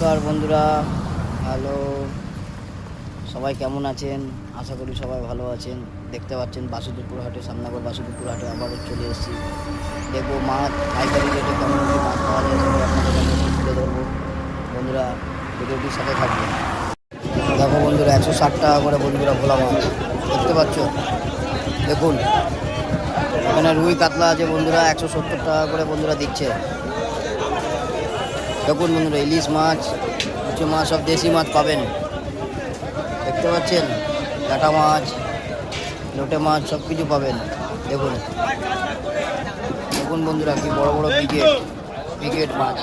নমস্কার বন্ধুরা, হ্যালো। সবাই কেমন আছেন? আশা করি সবাই ভালো আছেন। দেখতে পাচ্ছেন বাসুদেবপুর হাটে সামনাগর বাসুদেবপুর হাটে আবারও চলে এসেছি। দেখব মাছ পাইকারি রেটে কেমন কি মাছ পাওয়া যায় সেগুলো আপনাদের কাছে তুলে ধরবো। বন্ধুরা, ভিডিওটির সাথে থাকবে দেখো বন্ধুরা, একশো ষাট টাকা করে বন্ধুরা ভোলা মাছ। দেখতে পাচ্ছ? দেখুন, এখানে রুই কাতলা আছে বন্ধুরা, একশো সত্তর টাকা করে বন্ধুরা দিচ্ছে। দেখুন বন্ধুরা, ইলিশ মাছ উঁচু মাছ, সব দেশি মাছ পাবেন। দেখতে পাচ্ছেন? কাটা মাছ, লোটে মাছ, সব কিছু পাবেন। দেখুন। দেখুন বন্ধুরা, কি বড় বড় ক্রিকেট ক্রিকেট মাছ।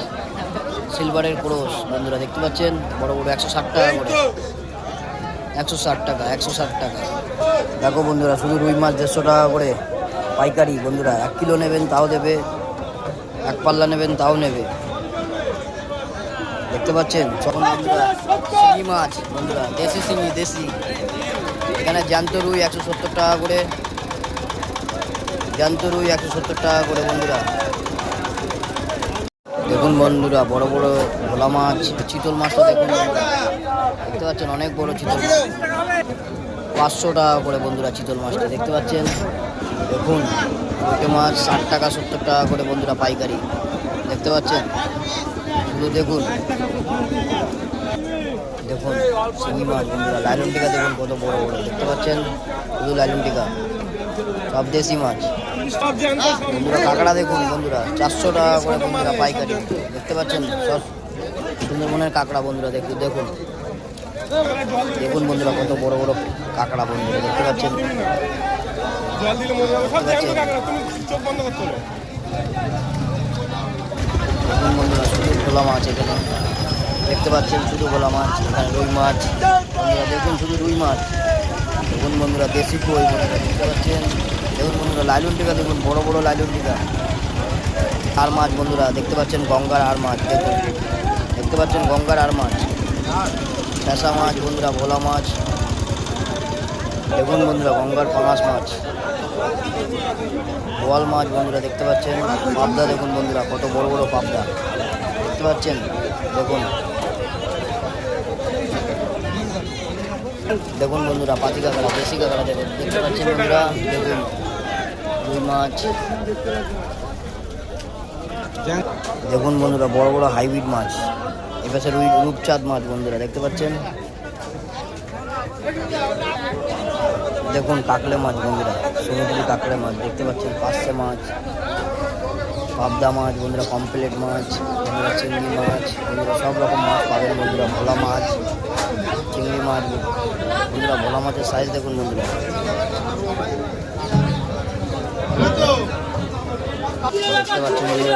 সিলভারের ক্রোশ বন্ধুরা, দেখতে পাচ্ছেন? বড় বড়, একশো ষাট টাকা করে। একশো ষাট টাকা, একশো ষাট টাকা। দেখো বন্ধুরা, শুধু রুই মাছ দেড়শো টাকা করে। পাইকারি, বন্ধুরা, এক কিলো নেবেন, তাও দেবে। এক পাল্লা নেবেন, তাও নেবে। দেখতে পাচ্ছেন? তখন বন্ধুরা শিঙি মাছ, বন্ধুরা, দেশি শিঙি দেশি। এখানে জ্যান্ত রুই একশো সত্তর টাকা করে। জ্যান্ত রুই একশো সত্তর টাকা করে, বন্ধুরা। দেখুন বন্ধুরা, বড় বড় ভোলা মাছ, চিতল মাছটা দেখুন দেখতে পাচ্ছেন, অনেক বড় চিতল পাঁচশো টাকা করে বন্ধুরা চিতল মাছটা, দেখতে পাচ্ছেন? দেখুন মাছ ষাট টাকা সত্তর টাকা করে বন্ধুরা পাইকারি। দেখতে পাচ্ছেন? শুধু দেখুন। দেখুন শিঙি মাছ বন্ধুরা, লাইলন টিকা দেখুন, কত বড় বড়, দেখতে পাচ্ছেন? শুধু লাইলন টিকা। সব দেশি মাছ। বন্ধুরা, কাঁকড়া দেখুন, বন্ধুরা, চারশো টাকা করে বন্ধুরা পাইকারি। দেখতে পাচ্ছেন? সব সুন্দরবনের কাঁকড়া বন্ধুরা দেখুন দেখুন। দেখুন বন্ধুরা, কত বড় বড় কাঁকড়া বন্ধুরা, দেখতে পাচ্ছেন? জল দিলে মরে যাবে সব তুমি চোখ বন্ধ করতে দেখুন বন্ধুরা, শুধু ভোলা মাছ এখানে। দেখতে পাচ্ছেন শুধু ভোলা মাছ, এখানে রুই মাছ। বন্ধুরা, দেখুন শুধু রুই মাছ। দেখুন বন্ধুরা, দেশি কই বন্ধুরা, দেখতে পাচ্ছেন? দেখুন বন্ধুরা লাইলন টিকা, দেখুন, বড় বড় লাইলন টিকা। আর মাছ বন্ধুরা, দেখতে পাচ্ছেন গঙ্গার আর মাছ, দেখুন। দেখতে পাচ্ছেন গঙ্গার আর মাছ। পেঁচা মাছ বন্ধুরা, ভোলা মাছ। দেখুন বন্ধুরা, গঙ্গার পাঙাশ মাছ। বোয়াল মাছ বন্ধুরা দেখতে পাচ্ছেন। পাবদা দেখুন বন্ধুরা, কত বড় বড় পাবদা। দেখতে পাচ্ছেন? দেখুন। দেখুন বন্ধুরা, পাতি কাঁকড়া, দেশি কাঁকড়া দেখুন। দেখতে পাচ্ছেন বন্ধুরা? দেখুন, রুই মাছ। দেখুন বন্ধুরা, বড় বড় হাইব্রিড মাছ। এপাশে রুই, রূপচাঁদ মাছ বন্ধুরা, দেখতে পাচ্ছেন? দেখুন কাকলে মাছ বন্ধুরা। সমুদ্রি কাকলে মাছ, দেখতে পাচ্ছেন পার্শে মাছ, পাবদা মাছ, বন্ধুরা কমপ্লেট মাছ, বন্ধুরা চিংড়ি মাছ, বন্ধুরা সব রকম মাছ পাবেন বন্ধুরা, ভোলা মাছ, চিংড়ি মাছ, বন্ধুরা ভোলা মাছের সাইজ দেখুন বন্ধুরা। দেখতে পাচ্ছেন রুই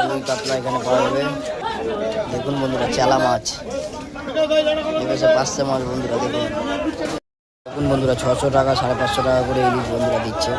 এখানে পাওয়া যাবে। দেখুন বন্ধুরা, চেলা মাছ। পাঁচশো মাছ বন্ধুরা, দেখুন। দেখুন বন্ধুরা ছশো টাকা সাড়ে পাঁচশো টাকা করে ইলিশ বন্ধুরা দিচ্ছে।